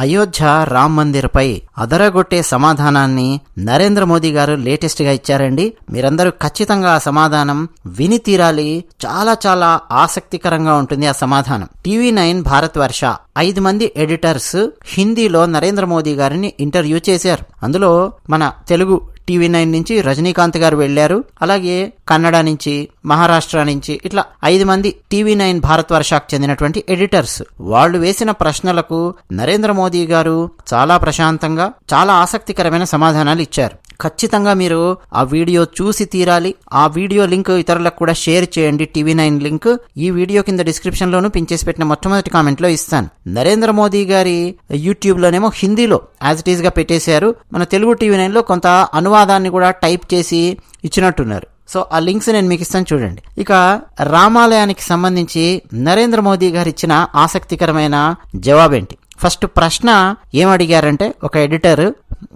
అయోధ్య రామ్ మందిర్పై అదరగొట్టే సమాధానాన్ని నరేంద్ర మోదీ గారు లేటెస్ట్గా ఇచ్చారండి. మీరందరూ ఖచ్చితంగా ఆ సమాధానం విని తీరాలి. చాలా చాలా ఆసక్తికరంగా ఉంటుంది ఆ సమాధానం. టీవీ నైన్ భారత్ వర్ష ఐదు మంది ఎడిటర్స్ హిందీలో నరేంద్ర మోదీ గారిని ఇంటర్వ్యూ చేశారు. అందులో మన తెలుగు టీవీ నైన్ నుంచి రజనీకాంత్ గారు వెళ్ళారు అలాగే కన్నడ నుంచి మహారాష్ట్ర నుంచి ఇట్లా ఐదు మంది టీవీ నైన్ భారత్ వర్షాకు చెందినటువంటి ఎడిటర్స్. వాళ్ళు వేసిన ప్రశ్నలకు నరేంద్ర మోదీ గారు చాలా ప్రశాంతంగా చాలా ఆసక్తికరమైన సమాధానాలు ఇచ్చారు. ఖచ్చితంగా మీరు ఆ వీడియో చూసి తీరాలి. ఆ వీడియో లింక్ ఇతరులకు కూడా షేర్ చేయండి. టీవీ నైన్ లింక్ ఈ వీడియో కింద డిస్క్రిప్షన్ లోను పించేసి పెట్టిన మొట్టమొదటి కామెంట్లో ఇస్తాను. నరేంద్ర మోదీ గారి యూట్యూబ్ లోనేమో హిందీలో యాజ్ ఇట్ ఈస్గా పెట్టేశారు. మన తెలుగు టీవీ నైన్లో కొంత అనువాదాన్ని కూడా టైప్ చేసి ఇచ్చినట్టున్నారు. సో ఆ లింక్స్ నేను మీకు ఇస్తాను చూడండి. ఇక రామాలయానికి సంబంధించి నరేంద్ర మోదీ గారు ఇచ్చిన ఆసక్తికరమైన జవాబేంటి? ఫస్ట్ ప్రశ్న ఏం అడిగారంటే ఒక ఎడిటర్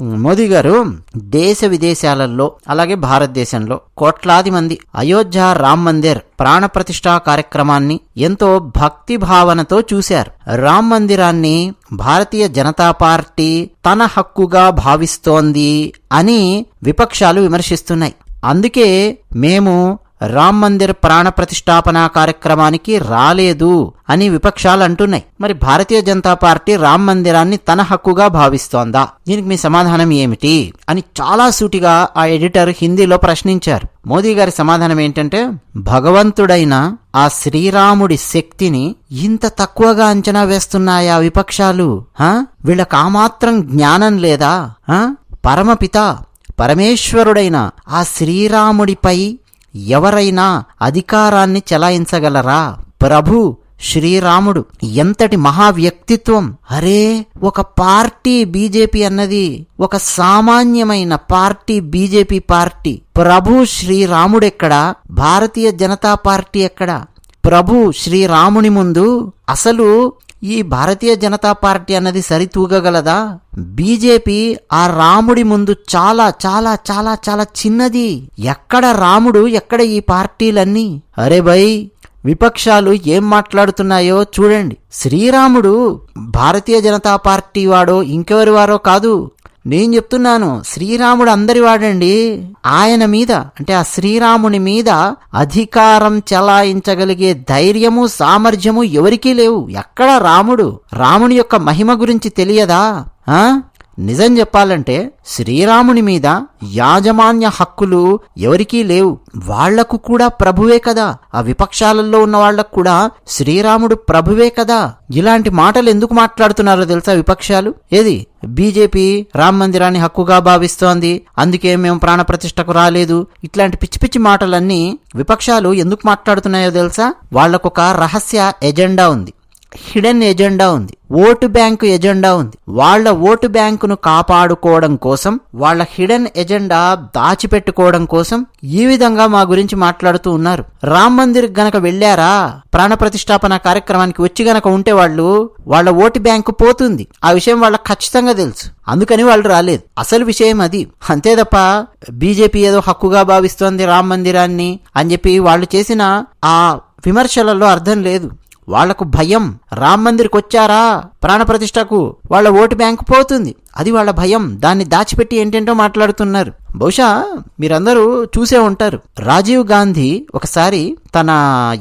మోదీ గారు దేశ విదేశాలలో అలాగే భారతదేశంలో కోట్లాది మంది అయోధ్య రామ్ మందిర్ ప్రాణ కార్యక్రమాన్ని ఎంతో భక్తి భావనతో చూశారు. రామ్ మందిరాన్ని భారతీయ జనతా పార్టీ తన హక్కుగా భావిస్తోంది అని విపక్షాలు విమర్శిస్తున్నాయి. అందుకే మేము రామ్ మందిర్ ప్రాణ ప్రతిష్టాపన కార్యక్రమానికి రాలేదు అని విపక్షాలు అంటున్నాయి మరి భారతీయ జనతా పార్టీ రామ్ మందిరాన్ని తన హక్కుగా భావిస్తోందా? దీనికి మీ సమాధానం ఏమిటి? అని చాలా సూటిగా ఆ ఎడిటర్ హిందీలో ప్రశ్నించారు. మోదీ గారి సమాధానం ఏంటంటే భగవంతుడైన ఆ శ్రీరాముడి శక్తిని ఇంత తక్కువగా అంచనా వేస్తున్నాయా విపక్షాలు? హా? వీళ్ళకి ఆ మాత్రం జ్ఞానం లేదా? హా? పరమపిత పరమేశ్వరుడైన ఆ శ్రీరాముడిపై ఎవరైనా అధికారాన్ని చెలాయించగలరా? ప్రభు శ్రీరాముడు ఎంతటి మహా వ్యక్తిత్వం అరే ఒక పార్టీ బీజేపీ అన్నది ఒక సామాన్యమైన పార్టీ బీజేపీ పార్టీ. ప్రభు శ్రీరాముడెక్కడ భారతీయ జనతా పార్టీ ఎక్కడ? ప్రభు శ్రీరాముని ముందు అసలు ఈ భారతీయ జనతా పార్టీ అన్నది సరితూగగలదా? బీజేపీ ఆ రాముడి ముందు చాలా చాలా చాలా చాలా చిన్నది. ఎక్కడ రాముడు ఎక్కడ ఈ పార్టీలన్నీ? అరే భయ్ విపక్షాలు ఏం మాట్లాడుతున్నాయో చూడండి. శ్రీరాముడు భారతీయ జనతా పార్టీ వాడో ఇంకెవరి వారో కాదు. నేను చెప్తున్నాను శ్రీరాముడు అందరి వాడండి. ఆయన మీద అంటే ఆ శ్రీరాముని మీద అధికారం చెలాయించగలిగే ధైర్యము సామర్థ్యము ఎవరికీ లేవు. ఎక్కడ రాముడు? రాముని యొక్క మహిమ గురించి తెలియదా? ఆ? నిజం చెప్పాలంటే శ్రీరాముని మీద యాజమాన్య హక్కులు ఎవరికీ లేవు. వాళ్ళకు కూడా ప్రభువే కదా. ఆ విపక్షాలలో ఉన్న వాళ్ళకు కూడా శ్రీరాముడు ప్రభువే కదా. ఇలాంటి మాటలు ఎందుకు మాట్లాడుతున్నారో తెలుసా విపక్షాలు? ఏది? బీజేపీ రామ మందిరాన్ని హక్కుగా భావిస్తోంది. అందుకే మేము ప్రాణప్రతిష్టకు రాలేదు. ఇట్లాంటి పిచ్చి పిచ్చి మాటలన్నీ విపక్షాలు ఎందుకు మాట్లాడుతున్నాయో తెలుసా? వాళ్ళకొక రహస్య ఎజెండా ఉంది. హిడెన్ ఎజెండా ఉంది. ఓటు బ్యాంకు ఎజెండా ఉంది. వాళ్ళ ఓటు బ్యాంకును కాపాడుకోవడం కోసం వాళ్ళ హిడెన్ ఎజెండా దాచిపెట్టుకోవడం కోసం ఈ విధంగా మా గురించి మాట్లాడుతూ ఉన్నారు. రామ్ మందిర్ గనక వెళ్ళారా ప్రాణ ప్రతిష్టాపన కార్యక్రమానికి వచ్చి గనక ఉంటే వాళ్ళు వాళ్ళ ఓటు బ్యాంకు పోతుంది. ఆ విషయం వాళ్ళకి ఖచ్చితంగా తెలుసు. అందుకని వాళ్ళు రాలేదు. అసలు విషయం అది. అంతే తప్ప బీజేపీ ఏదో హక్కుగా భావిస్తోంది రామ్ మందిరాన్ని అని చెప్పి వాళ్ళు చేసిన ఆ విమర్శలలో అర్థం లేదు. వాళ్ళకు భయం. రామ్ మందిర్కి వచ్చారా ప్రాణప్రతిష్టకు వాళ్ళ ఓటు బ్యాంకు పోతుంది. అది వాళ్ళ భయం. దాన్ని దాచిపెట్టి ఏంటేంటో మాట్లాడుతున్నారు. బహుశా మీరందరూ చూసే ఉంటారు. రాజీవ్ గాంధీ ఒకసారి తన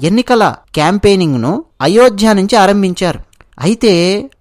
ఎన్నికల క్యాంపెయినింగ్ను అయోధ్య నుంచి ఆరంభించారు. అయితే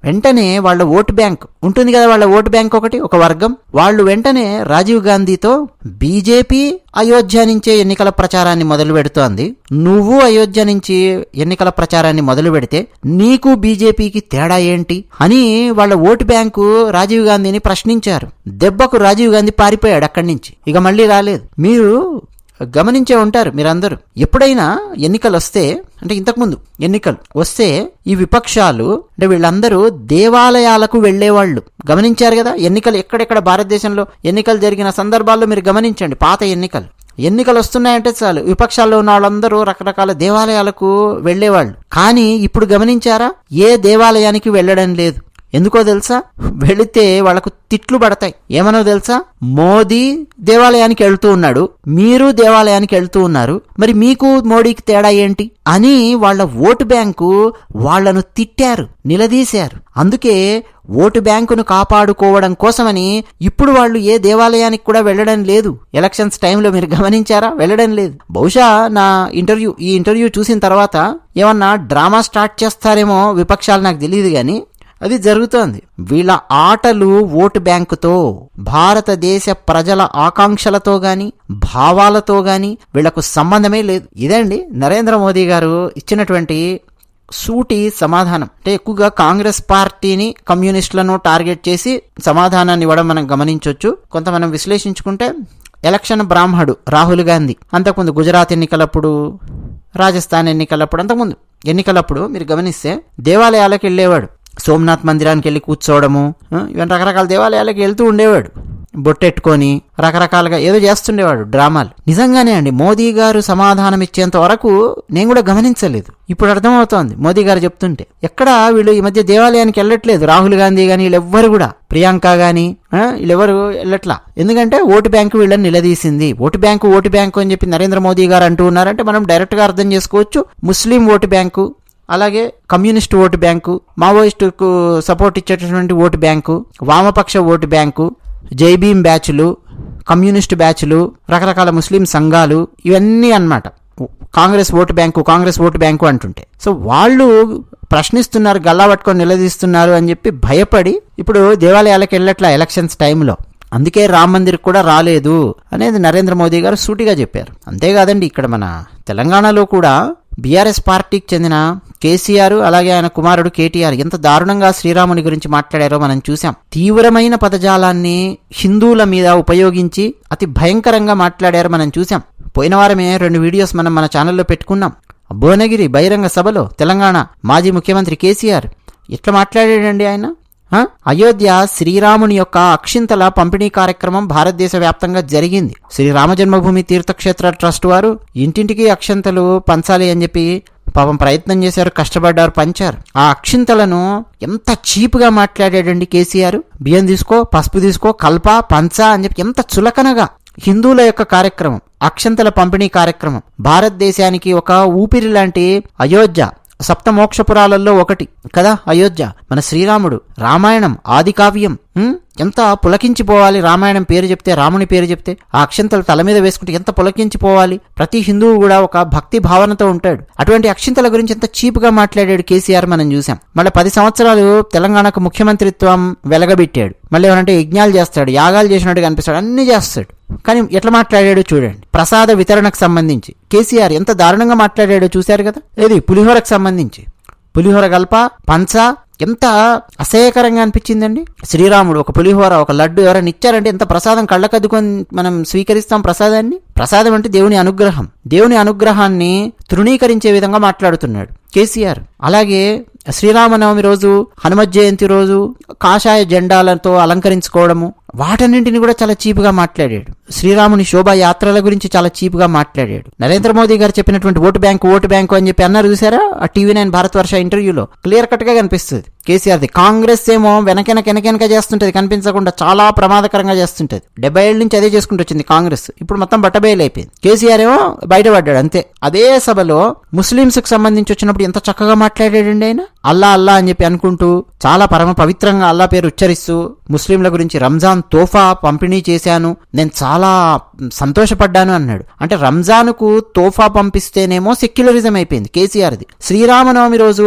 వెంటనే వాళ్ళ ఓటు బ్యాంక్ ఉంటుంది కదా వాళ్ళ ఓటు బ్యాంక్ ఒకటి ఒక వర్గం. వాళ్ళు వెంటనే రాజీవ్ గాంధీతో బీజేపీ అయోధ్య నుంచే ఎన్నికల ప్రచారాన్ని మొదలు పెడుతోంది. నువ్వు అయోధ్య నుంచి ఎన్నికల ప్రచారాన్ని మొదలు పెడితే నీకు బీజేపీకి తేడా ఏంటి అని వాళ్ళ ఓటు బ్యాంకు రాజీవ్ గాంధీని ప్రశ్నించారు. దెబ్బకు రాజీవ్ గాంధీ పారిపోయాడు అక్కడి నుంచి. ఇక మళ్ళీ రాలేదు. మీరు గమనించే ఉంటారు మీరందరూ. ఎప్పుడైనా ఎన్నికలు వస్తే అంటే ఇంతకుముందు ఎన్నికలు వస్తే ఈ విపక్షాలు అంటే వీళ్ళందరూ దేవాలయాలకు వెళ్ళేవాళ్ళు గమనించారు కదా ఎన్నికలు ఎక్కడెక్కడ భారతదేశంలో ఎన్నికలు జరిగిన సందర్భాల్లో మీరు గమనించండి పాత ఎన్నికలు. ఎన్నికలు వస్తున్నాయంటే చాలు విపక్షాల్లో ఉన్న వాళ్ళందరూ రకరకాల దేవాలయాలకు వెళ్ళేవాళ్ళు కానీ ఇప్పుడు గమనించారా? ఏ దేవాలయానికి వెళ్ళడం లేదు? ఎందుకో తెలుసా? వెళితే వాళ్ళకు తిట్లు పడతాయి. ఏమనో తెలుసా? మోదీ దేవాలయానికి వెళ్తూ ఉన్నాడు. మీరు దేవాలయానికి వెళ్తూ ఉన్నారు. మరి మీకు మోడీకి తేడా ఏంటి? అని వాళ్ళ ఓటు బ్యాంకు వాళ్ళను తిట్టారు నిలదీశారు. అందుకే ఓటు బ్యాంకును కాపాడుకోవడం కోసమని ఇప్పుడు వాళ్ళు ఏ దేవాలయానికి కూడా వెళ్ళడం లేదు. ఎలక్షన్స్ టైంలో మీరు గమనించారా? వెళ్ళడం లేదు. బహుశా నా ఇంటర్వ్యూ ఈ ఇంటర్వ్యూ చూసిన తర్వాత ఏమన్నా డ్రామా స్టార్ట్ చేస్తారేమో విపక్షాలు నాకు తెలియదు కానీ అది జరుగుతోంది. వీళ్ళ ఆటలు ఓటు బ్యాంకుతో భారతదేశ ప్రజల ఆకాంక్షలతో గాని భావాలతో గాని వీళ్ళకు సంబంధమే లేదు. ఇదండి నరేంద్ర మోదీ గారు ఇచ్చినటువంటి సూటి సమాధానం. అంటే ఎక్కువగా కాంగ్రెస్ పార్టీని కమ్యూనిస్టులను టార్గెట్ చేసి సమాధానాన్ని ఇవ్వడం మనం గమనించవచ్చు కొంత మనం విశ్లేషించుకుంటే ఎలక్షన్ బ్రాహ్మడు రాహుల్ గాంధీ. అంతకుముందు గుజరాత్ ఎన్నికలప్పుడు రాజస్థాన్ ఎన్నికలప్పుడు అంతకుముందు ఎన్నికలప్పుడు మీరు గమనిస్తే దేవాలయాలకు వెళ్ళేవాడు. సోమనాథ్ మందిరానికి వెళ్ళి కూర్చోవడము ఇవన్నీ రకరకాల దేవాలయాలకు వెళ్తూ ఉండేవాడు. బొట్టెట్టుకొని రకరకాలుగా ఏదో చేస్తుండేవాడు డ్రామాలు. నిజంగానే అండి మోదీ గారు సమాధానం ఇచ్చేంత వరకు నేను కూడా గమనించలేదు. ఇప్పుడు అర్థమవుతోంది మోదీ గారు చెప్తుంటే. ఎక్కడ వీళ్ళు ఈ మధ్య దేవాలయానికి వెళ్ళట్లేదు. రాహుల్ గాంధీ గాని వీళ్ళెవ్వరు కూడా. ప్రియాంక గాని ఆ, వీళ్ళెవరు వెళ్ళట్లా. ఎందుకంటే ఓటు బ్యాంకు వీళ్ళని నిలదీసింది. ఓటు బ్యాంకు ఓటు బ్యాంకు అని చెప్పి నరేంద్ర మోదీ గారు అంటూ ఉన్నారంటే మనం డైరెక్ట్గా అర్థం చేసుకోవచ్చు. ముస్లిం ఓటు బ్యాంకు అలాగే కమ్యూనిస్ట్ ఓటు బ్యాంకు మావోయిస్టుకు సపోర్ట్ ఇచ్చేటటువంటి ఓటు బ్యాంకు వామపక్ష ఓటు బ్యాంకు జైభీం బ్యాచ్లు కమ్యూనిస్ట్ బ్యాచ్లు రకరకాల ముస్లిం సంఘాలు ఇవన్నీ అన్నమాట. Congress vote bank Congress vote bank అంటుంటే. సో వాళ్ళు ప్రశ్నిస్తున్నారు గల్లా పట్టుకొని నిలదీస్తున్నారు అని చెప్పి భయపడి ఇప్పుడు దేవాలయాలకు వెళ్ళట్లా ఎలక్షన్స్ టైంలో. అందుకే రామ్ మందిర్ కూడా రాలేదు అనేది నరేంద్ర మోదీ గారు సూటిగా చెప్పారు. అంతేకాదండి ఇక్కడ మన తెలంగాణలో కూడా బీఆర్ఎస్ పార్టీకి చెందిన కేసీఆర్ అలాగే ఆయన కుమారుడు కేటీఆర్ ఎంత దారుణంగా శ్రీరాముని గురించి మాట్లాడారో మనం చూసాం తీవ్రమైన పదజాలాన్ని హిందువుల మీద ఉపయోగించి అతి భయంకరంగా మాట్లాడారో మనం చూసాం పోయిన వారమే రెండు వీడియోస్ మనం మన ఛానల్లో పెట్టుకున్నాం. భువనగిరి బహిరంగ సభలో తెలంగాణ మాజీ ముఖ్యమంత్రి కేసీఆర్ ఎట్లా మాట్లాడాడండి ఆయన? అయోధ్య శ్రీరాముని యొక్క అక్షింతల పంపిణీ కార్యక్రమం భారతదేశ వ్యాప్తంగా జరిగింది. శ్రీరామ జన్మభూమి తీర్థక్షేత్ర ట్రస్ట్ వారు ఇంటింటికి అక్షింతలు పంచాలి అని చెప్పి పాపం ప్రయత్నం చేశారు కష్టపడ్డారు పంచారు. ఆ అక్షింతలను ఎంత చీప్గా మాట్లాడాడండి కేసీఆర్? బియ్యం తీసుకో పసుపు తీసుకో కల్ప పంచ అని చెప్పి ఎంత చులకనగా. హిందువుల యొక్క కార్యక్రమం అక్షంతల పంపిణీ కార్యక్రమం. భారతదేశానికి ఒక ఊపిరి లాంటి అయోధ్య సప్తమోక్షపురాలలో ఒకటి. కదా అయోధ్య? మన శ్రీరాముడు. రామాయణం. ఆది కావ్యం. ఎంత పులకించిపోవాలి రామాయణం పేరు చెప్తే రాముని పేరు చెప్తే? ఆ అక్షింతలు తల మీద వేసుకుంటే ఎంత పులకించిపోవాలి? ప్రతి హిందువు కూడా ఒక భక్తి భావనతో ఉంటాడు. అటువంటి అక్షింతల గురించి ఎంత చీపుగా మాట్లాడాడు కేసీఆర్ మనం చూసాం మళ్ళీ పది సంవత్సరాలు తెలంగాణకు ముఖ్యమంత్రిత్వం వెలగబెట్టాడు. మళ్ళీ ఏమంటే యజ్ఞాలు చేస్తాడు యాగాలు చేసినట్టు కనిపిస్తాడు అన్ని చేస్తాడు. కానీ ఎట్లా మాట్లాడాడో చూడండి. ప్రసాద వితరణకు సంబంధించి. కేసీఆర్ ఎంత దారుణంగా మాట్లాడాడో చూశారు కదా? ఏది? పులిహోరకు సంబంధించి. పులిహోర గల్ప పంచ ఎంత అసహ్యకరంగా అనిపించిందండి. శ్రీరాముడు ఒక పులిహోర ఒక లడ్డు ఎవరైనా ఇచ్చారంటే ఎంత ప్రసాదం కళ్ళకద్దుకొని మనం స్వీకరిస్తాం ప్రసాదాన్ని? ప్రసాదం అంటే దేవుని అనుగ్రహం. దేవుని అనుగ్రహాన్ని తృణీకరించే విధంగా మాట్లాడుతున్నాడు కేసీఆర్. అలాగే శ్రీరామనవమి రోజు హనుమత్ జయంతి రోజు కాషాయ జెండాలతో అలంకరించుకోవడము వాటన్నింటిని కూడా చాలా చీపుగా మాట్లాడాడు. శ్రీరాముని శోభాయాత్రల గురించి చాలా చీపుగా మాట్లాడాడు. నరేంద్ర మోదీ గారు చెప్పినటువంటి ఓటు బ్యాంకు ఓటు బ్యాంకు అని చెప్పి అన్నారు చూసారా? ఆ టీవీ నైన్ భారతవర్ష ఇంటర్వ్యూలో. క్లియర్ కట్గా కనిపిస్తుంది. కేసీఆర్ది కాంగ్రెస్ ఏమో వెనకెనక వెనకెనక చేస్తుంటది కనిపించకుండా చాలా ప్రమాదకరంగా చేస్తుంటది. డెబ్బై ఏళ్ళ నుంచి అదే చేసుకుంటూ వచ్చింది కాంగ్రెస్. ఇప్పుడు మొత్తం బట్టబయలు అయిపోయింది. కేసీఆర్ ఏమో బయటపడ్డాడు అంతే. అదే సభలో ముస్లింస్కి సంబంధించి వచ్చినప్పుడు ఎంత చక్కగా మాట్లాడాడండి ఆయన? అల్లా అల్లా అని చెప్పి అనుకుంటూ చాలా పరమ పవిత్రంగా అల్లా పేరు ఉచ్చరిస్తూ ముస్లింల గురించి రంజాన్ తోఫా పంపిణీ చేశాను. నేను చాలా సంతోషపడ్డాను అన్నాడు. అంటే రంజాన్కు తోఫా పంపిస్తేనేమో సెక్యులరిజం అయిపోయింది కేసీఆర్ది. శ్రీరామనవమి రోజు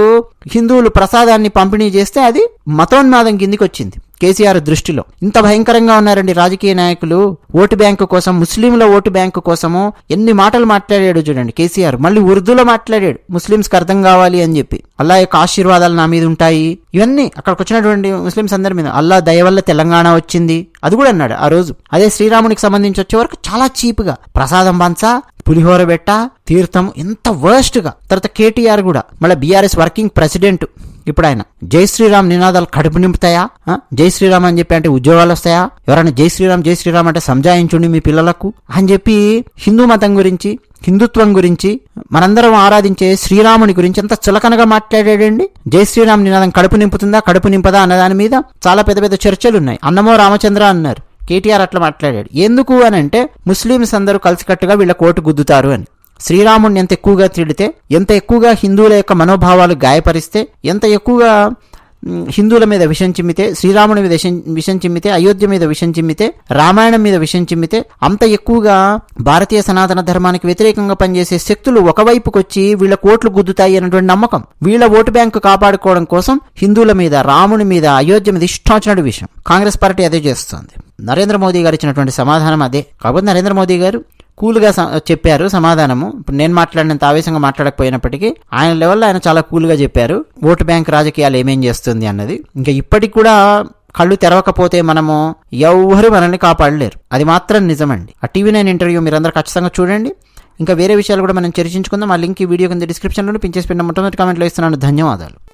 హిందువులు ప్రసాదాన్ని పంపిణీ చేస్తే అది మతోన్మాదం కిందికి వచ్చింది కేసీఆర్ దృష్టిలో. ఇంత భయంకరంగా ఉన్నారండి రాజకీయ నాయకులు. ఓటు బ్యాంకు కోసం ముస్లింల ఓటు బ్యాంకు కోసము ఎన్ని మాటలు మాట్లాడాడు చూడండి కేసీఆర్. మళ్ళీ ఉర్దూలో మాట్లాడాడు. ముస్లింస్కి అర్థం కావాలి అని చెప్పి. అల్లా యొక్క ఆశీర్వాదాలు నా మీద ఉంటాయి. ఇవన్నీ అక్కడికి వచ్చినటువంటి ముస్లింస్ అందరి మీద. అల్లా దయ వల్ల తెలంగాణ వచ్చింది. అది కూడా అన్నాడు ఆ రోజు. అదే శ్రీరామునికి సంబంధించి వచ్చే వరకు చాలా చీప్గా. ప్రసాదం పంచా పులిహోర బెట్ట తీర్థం ఎంత worst గా. తర్వాత కేటీఆర్ కూడా. మళ్ళీ బీఆర్ఎస్ వర్కింగ్ ప్రెసిడెంట్. ఇప్పుడు ఆయన జై శ్రీరామ్ నినాదాలు కడుపు నింపుతాయా? జై శ్రీరామ్ అని చెప్పి అంటే ఉద్యోగాలు వస్తాయా? ఎవరైనా జై శ్రీరామ్ జై శ్రీరామ్ అంటే సంజాయించుండి మీ పిల్లలకు అని చెప్పి హిందూ మతం గురించి హిందుత్వం గురించి మనందరం ఆరాధించే శ్రీరాముని గురించి ఎంత చులకనగా మాట్లాడాడండి? జై శ్రీరామ్ నినాదం కడుపు నింపుతుందా కడుపు నింపదా అన్న దాని మీద చాలా పెద్ద పెద్ద చర్చలు ఉన్నాయి. అన్నమో రామచంద్ర అన్నారు. కేటీఆర్ అట్లా మాట్లాడాడు. ఎందుకు అని అంటే ముస్లిమ్స్ అందరూ కలిసికట్టుగా వీళ్ళ కోటు గుద్దుతారు అని. శ్రీరాముడిని ఎంత ఎక్కువగా తిడితే ఎంత ఎక్కువగా హిందువుల యొక్క మనోభావాలు గాయపరిస్తే ఎంత ఎక్కువగా హిందువుల మీద విషం చిమ్మితే శ్రీరాముని మీద విషం విషం చిమ్మితే అయోధ్య మీద విషం చిమ్మితే రామాయణం మీద విషం చిమ్మితే అంత ఎక్కువగా భారతీయ సనాతన ధర్మానికి వ్యతిరేకంగా పనిచేసే శక్తులు ఒకవైపుకు వచ్చి వీళ్ళ కోట్లు గుద్దుతాయి అన్నటువంటి నమ్మకం. వీళ్ళ ఓటు బ్యాంకు కాపాడుకోవడం కోసం హిందువుల మీద రాముని మీద అయోధ్య మీద ఇష్టం విషయం కాంగ్రెస్ పార్టీ అదే చేస్తుంది. నరేంద్ర మోదీ గారు ఇచ్చినటువంటి సమాధానం అదే. కాకపోతే నరేంద్ర మోదీ గారు కూల్గా స- చెప్పారు సమాధానము. ఇప్పుడు నేను మాట్లాడినంత ఆవేశంగా మాట్లాడకపోయినప్పటికీ ఆయన లెవెల్లో ఆయన చాలా కూల్గా చెప్పారు. ఓటు బ్యాంక్ రాజకీయాలు ఏమేం చేస్తుంది అన్నది. ఇంకా ఇప్పటికి కూడా కళ్ళు తెరవకపోతే మనము ఎవ్వరు మనల్ని కాపాడలేరు. అది మాత్రం నిజమండి. ఆ టీవీ నైన్ ఇంటర్వ్యూ మీరందరూ ఖచ్చితంగా చూడండి. ఇంకా వేరే విషయాలు కూడా మనం చర్చించుకుందాం. ఆ లింక్ ఈ వీడియో కింద డిస్క్రిప్షన్లో పిన్ పెట్టిన మొట్టమొదటి కామెంట్లో ఇస్తున్నాను. ధన్యవాదాలు.